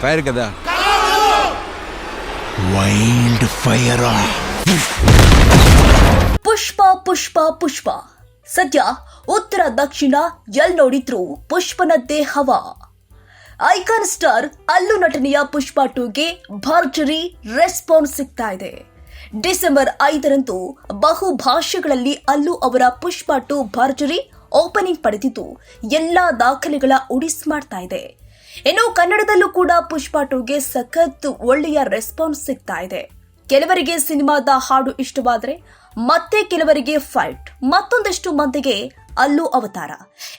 Fire కదా wild fire ಪುಷ್ಪ ಪುಷ್ಪ ಪುಷ್ಪ ಸದ್ಯ ಉತ್ತರ ದಕ್ಷಿಣ ಎಲ್ ನೋಡಿದ್ರು ಪುಷ್ಪನದ್ದೇ ಹವಾ ಐಕಾನ್ ಸ್ಟಾರ್ ಅಲ್ಲು ನಟನೆಯ ಪುಷ್ಪ ಟೂಗೆ ಭರ್ಜರಿ ರೆಸ್ಪಾನ್ಸ್ ಸಿಗ್ತಾ ಇದೆ ಡಿಸೆಂಬರ್ ಐದರಂದು ಬಹು ಭಾಷೆಗಳಲ್ಲಿ ಅಲ್ಲು ಅವರ ಪುಷ್ಪ ಟು ಭರ್ಜರಿ ಓಪನಿಂಗ್ ಪಡೆದಿದ್ದು ಎಲ್ಲಾ ದಾಖಲೆಗಳ ಉಡಿಸ್ ಮಾಡ್ತಾ ಇದೆ ಇನ್ನು ಕನ್ನಡದಲ್ಲೂ ಕೂಡ ಪುಷ್ಪ ಟೂಗೆ ಸಖತ್ ಒಳ್ಳೆಯ ರೆಸ್ಪಾನ್ಸ್ ಸಿಗ್ತಾ ಇದೆ. ಕೆಲವರಿಗೆ ಸಿನಿಮಾದ ಹಾಡು ಇಷ್ಟವಾದರೆ ಮತ್ತೆ ಕೆಲವರಿಗೆ ಫೈಟ್ ಮತ್ತೊಂದಷ್ಟು ಮಂದಿಗೆ ಅಲ್ಲೂ ಅವತಾರ.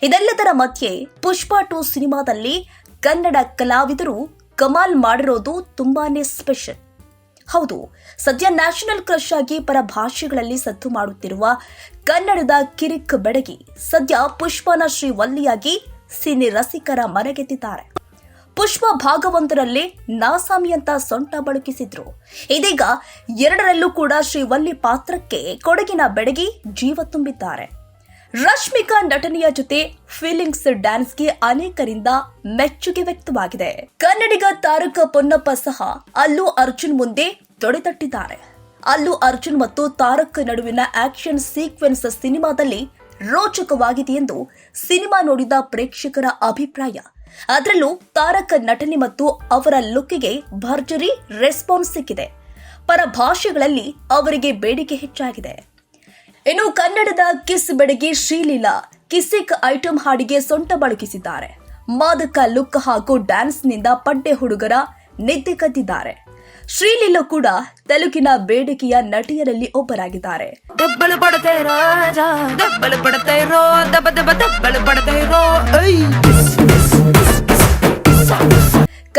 ಇದೆಲ್ಲದರ ಮಧ್ಯೆ ಪುಷ್ಪ ಟು ಸಿನಿಮಾದಲ್ಲಿ ಕನ್ನಡ ಕಲಾವಿದರು ಕಮಾಲ್ ಮಾಡಿರೋದು ತುಂಬಾನೇ ಸ್ಪೆಷಲ್ ಹೌದು, ಸದ್ಯ ನ್ಯಾಷನಲ್ ಕ್ರಶ್ ಆಗಿ ಪರ ಭಾಷೆಗಳಲ್ಲಿ ಸದ್ದು ಮಾಡುತ್ತಿರುವ ಕನ್ನಡದ ಕಿರಿಕ್ ಬೆಡಗಿ ಸದ್ಯ ಪುಷ್ಪನ ಶ್ರೀ ವಲ್ಲಿಯಾಗಿ ಸಿನಿ ರಸಿಕರ ಮನಗೆದ್ದಿದ್ದಾರೆ ಪುಷ್ಪ ಭಾಗವೊಂದರಲ್ಲಿ ನಾಸಾಮಿ ಅಂತ ಸೊಂಟ ಬಳುಕಿಸಿದ್ರು. ಇದೀಗ ಎರಡರಲ್ಲೂ ಕೂಡ ಶ್ರೀವಲ್ಲಿ ಪಾತ್ರಕ್ಕೆ ಕೊಡಗಿನ ಬೆಡಗಿ ಜೀವ ತುಂಬಿದ್ದಾರೆ. ರಶ್ಮಿಕಾ ನಟನೆಯ ಜೊತೆ ಫೀಲಿಂಗ್ಸ್ ಡ್ಯಾನ್ಸ್ಗೆ ಅನೇಕರಿಂದ ಮೆಚ್ಚುಗೆ ವ್ಯಕ್ತವಾಗಿದೆ. ಕನ್ನಡಿಗ ತಾರಕ ಪೊನ್ನಪ್ಪ ಸಹ ಅಲ್ಲು ಅರ್ಜುನ್ ಮುಂದೆ ತೊಡೆತಟ್ಟಿದ್ದಾರೆ. ಅಲ್ಲು ಅರ್ಜುನ್ ಮತ್ತು ತಾರಕ್ ನಡುವಿನ ಆಕ್ಷನ್ ಸೀಕ್ವೆನ್ಸ್ ಸಿನಿಮಾದಲ್ಲಿ ರೋಚಕವಾಗಿದೆ ಎಂದು ಸಿನಿಮಾ ನೋಡಿದ ಪ್ರೇಕ್ಷಕರ ಅಭಿಪ್ರಾಯ. ಅದರಲ್ಲೂ ತಾರಕ ನಟನೆ ಮತ್ತು ಅವರ ಲುಕ್ಗೆ ಭರ್ಜರಿ ರೆಸ್ಪಾನ್ಸ್ ಸಿಕ್ಕಿದೆ. ಪರ ಭಾಷೆಗಳಲ್ಲಿ ಅವರಿಗೆ ಬೇಡಿಕೆ ಹೆಚ್ಚಾಗಿದೆ. ಇನ್ನು ಕನ್ನಡದ ಕಿಸ್ ಬೆಡಗಿ ಶ್ರೀಲೀಲಾ ಕಿಸಿಕ್ ಐಟಂ ಹಾಡಿಗೆ ಸೊಂಟ ಬಳಕಿಸಿದ್ದಾರೆ. ಮಾದಕ ಲುಕ್ ಹಾಗೂ ಡ್ಯಾನ್ಸ್ನಿಂದ ಪಡ್ಡೆ ಹುಡುಗರ ನಿದ್ದೆ ಕದ್ದಿದ್ದಾರೆ. ಶ್ರೀಲೀಲಾ ಕೂಡ ತೆಲುಗಿನ ಬೇಡಿಕೆಯ ನಟಿಯರಲ್ಲಿ ಒಬ್ಬರಾಗಿದ್ದಾರೆ. ರಾಜ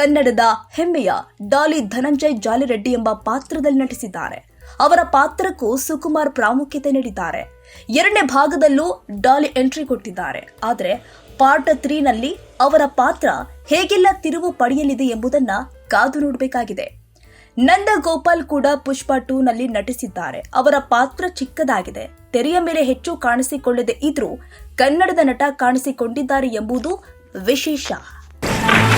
ಕನ್ನಡದ ಹೆಮ್ಮೆಯ ಡಾಲಿ ಧನಂಜಯ್ ಜಾಲಿರೆಡ್ಡಿ ಎಂಬ ಪಾತ್ರದಲ್ಲಿ ನಟಿಸಿದ್ದಾರೆ. ಅವರ ಪಾತ್ರಕ್ಕೂ ಸುಕುಮಾರ್ ಪ್ರಾಮುಖ್ಯತೆ ನೀಡಿದ್ದಾರೆ. ಎರಡನೇ ಭಾಗದಲ್ಲೂ ಡಾಲಿ ಎಂಟ್ರಿ ಕೊಟ್ಟಿದ್ದಾರೆ. ಆದರೆ ಪಾರ್ಟ್ ತ್ರೀನಲ್ಲಿ ಅವರ ಪಾತ್ರ ಹೇಗೆಲ್ಲ ತಿರುವು ಪಡೆಯಲಿದೆ ಎಂಬುದನ್ನ ಕಾದು ನೋಡಬೇಕಾಗಿದೆ. ನಂದ ಗೋಪಾಲ್ ಕೂಡ ಪುಷ್ಪ ಟೂ ನಲ್ಲಿ ನಟಿಸಿದ್ದಾರೆ. ಅವರ ಪಾತ್ರ ಚಿಕ್ಕದಾಗಿದೆ. ತೆರೆಯ ಮೇಲೆ ಹೆಚ್ಚು ಕಾಣಿಸಿಕೊಳ್ಳದೆ ಇದ್ರೂ ಕನ್ನಡದ ನಟ ಕಾಣಿಸಿಕೊಂಡಿದ್ದಾರೆ ಎಂಬುದು ವಿಶೇಷ.